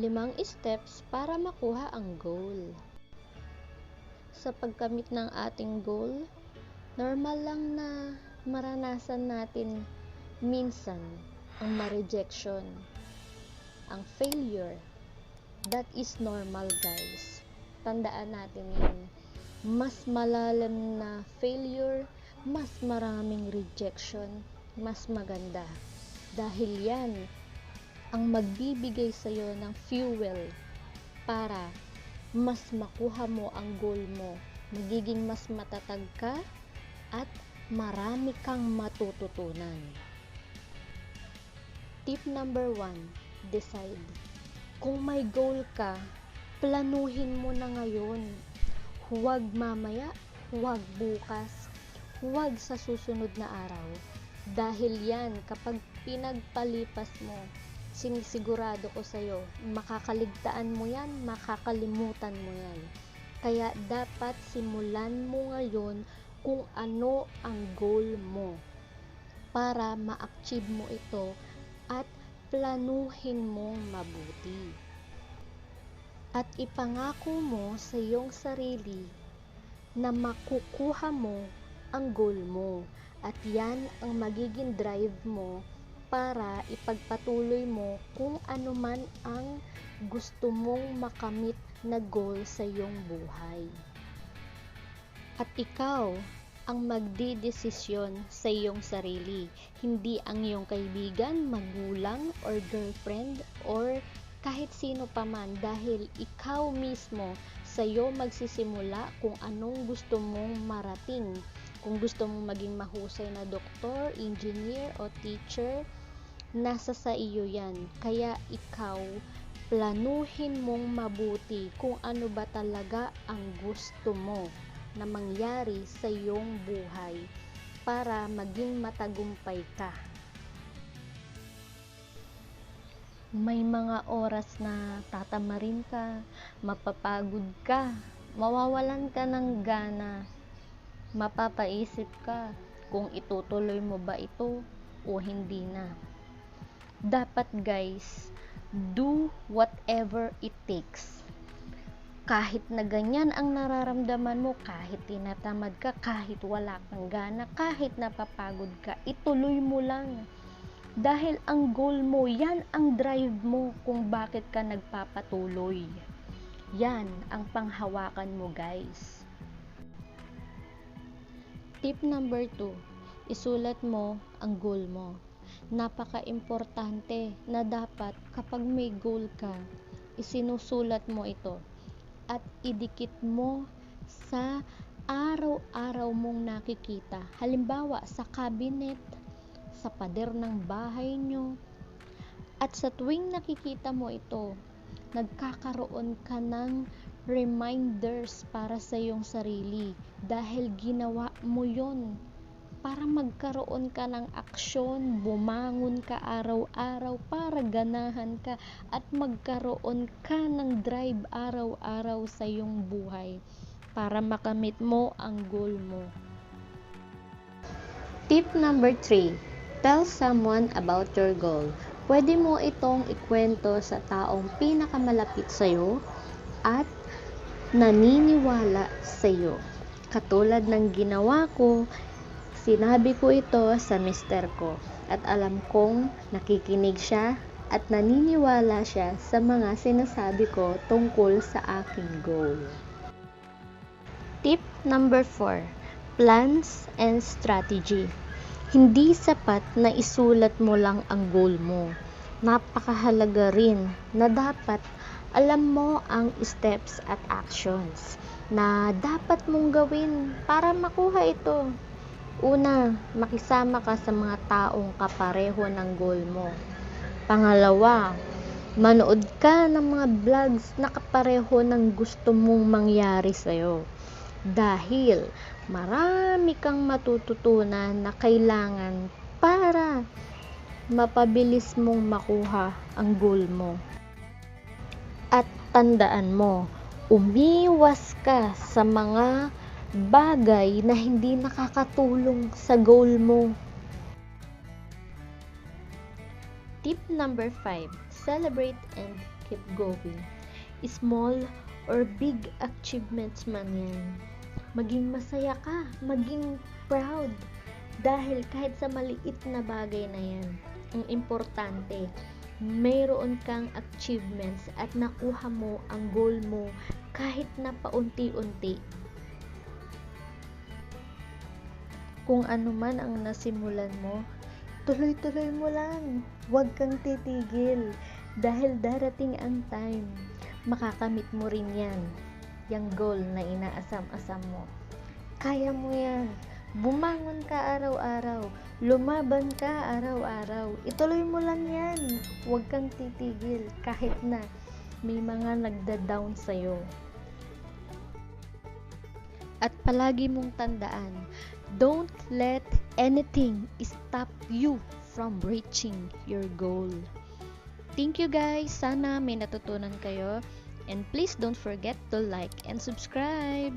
Limang steps para makuha ang goal. Sa pagkamit ng ating goal, normal lang na maranasan natin minsan ang ma-rejection, ang failure. That is normal guys. Tandaan natin yun. Mas malalim na failure, mas maraming rejection, mas maganda. Dahil yan ang magbibigay sa'yo ng fuel para mas makuha mo ang goal mo. Magiging mas matatag ka at marami kang matututunan. Tip number one, decide. Kung may goal ka, planuhin mo na ngayon. Huwag mamaya, huwag bukas, huwag sa susunod na araw. Dahil yan, kapag pinagpalipas mo, sinisigurado ko sa'yo, makakaligtaan mo yan, makakalimutan mo yan. Kaya dapat simulan mo ngayon kung ano ang goal mo para ma-achieve mo ito at planuhin mong mabuti. At ipangako mo sa iyong sarili na makukuha mo ang goal mo at yan ang magiging drive mo para ipagpatuloy mo kung ano man ang gusto mong makamit na goal sa iyong buhay. At ikaw ang magdidesisyon sa iyong sarili, hindi ang iyong kaibigan, magulang, or girlfriend, or kahit sino pa man dahil ikaw mismo sa iyo magsisimula kung anong gusto mong marating. Kung gusto mong maging mahusay na doktor, engineer, o teacher, nasa sa iyo yan. Kaya ikaw, planuhin mong mabuti kung ano ba talaga ang gusto mo na mangyari sa iyong buhay para maging matagumpay ka. May mga oras na tatamarin ka, mapapagod ka, mawawalan ka ng gana, mapapaisip ka kung itutuloy mo ba ito o hindi na. Dapat guys, do whatever it takes kahit na ganyan ang nararamdaman mo, kahit tinatamad ka, kahit wala kang gana, kahit napapagod ka, ituloy mo lang. Dahil ang goal mo, yan ang drive mo kung bakit ka nagpapatuloy. Yan ang panghawakan mo guys. Tip number 2, isulat mo ang goal mo. Napaka-importante na dapat kapag may goal ka, isinusulat mo ito at idikit mo sa araw-araw mong nakikita. Halimbawa, sa cabinet, sa pader ng bahay nyo. At sa tuwing nakikita mo ito, nagkakaroon ka ng reminders para sa iyong sarili dahil ginawa mo yon para magkaroon ka ng aksyon, bumangon ka araw-araw para ganahan ka at magkaroon ka ng drive araw-araw sa iyong buhay para makamit mo ang goal mo. Tip number 3. Tell someone about your goal. Pwede mo itong ikwento sa taong pinakamalapit sa iyo at naniniwala sa iyo. Katulad ng ginawa ko, Sinabi ko ito sa mister ko at alam kong nakikinig siya at naniniwala siya sa mga sinasabi ko tungkol sa aking goal. Tip number 4. Plans and strategy. Hindi sapat na isulat mo lang ang goal mo. Napakahalaga rin na dapat alam mo ang steps at actions na dapat mong gawin para makuha ito. Una, makisama ka sa mga taong kapareho ng goal mo. Pangalawa, manood ka ng mga vlogs na kapareho ng gusto mong mangyari sa'yo. Dahil marami kang matututunan na kailangan para mapabilis mong makuha ang goal mo. At tandaan mo, umiwas ka sa mga bagay na hindi nakakatulong sa goal mo. Tip number 5, celebrate and keep going. Small or big achievements man yan. Maging masaya ka, maging proud. Dahil kahit sa maliit na bagay na yan, ang importante, mayroon kang achievements at nakuha mo ang goal mo kahit na paunti-unti. Kung ano man ang nasimulan mo, tuloy-tuloy mo lang. Huwag kang titigil dahil darating ang time. Makakamit mo rin yan. Yung goal na inaasam-asam mo. Kaya mo yan. Bumangon ka araw-araw. Lumaban ka araw-araw. Ituloy mo lang yan. Huwag kang titigil kahit na may mga nagda-down sa'yo. At palagi mong tandaan, don't let anything stop you from reaching your goal. Thank you guys. Sana may natutunan kayo. And please don't forget to like and subscribe.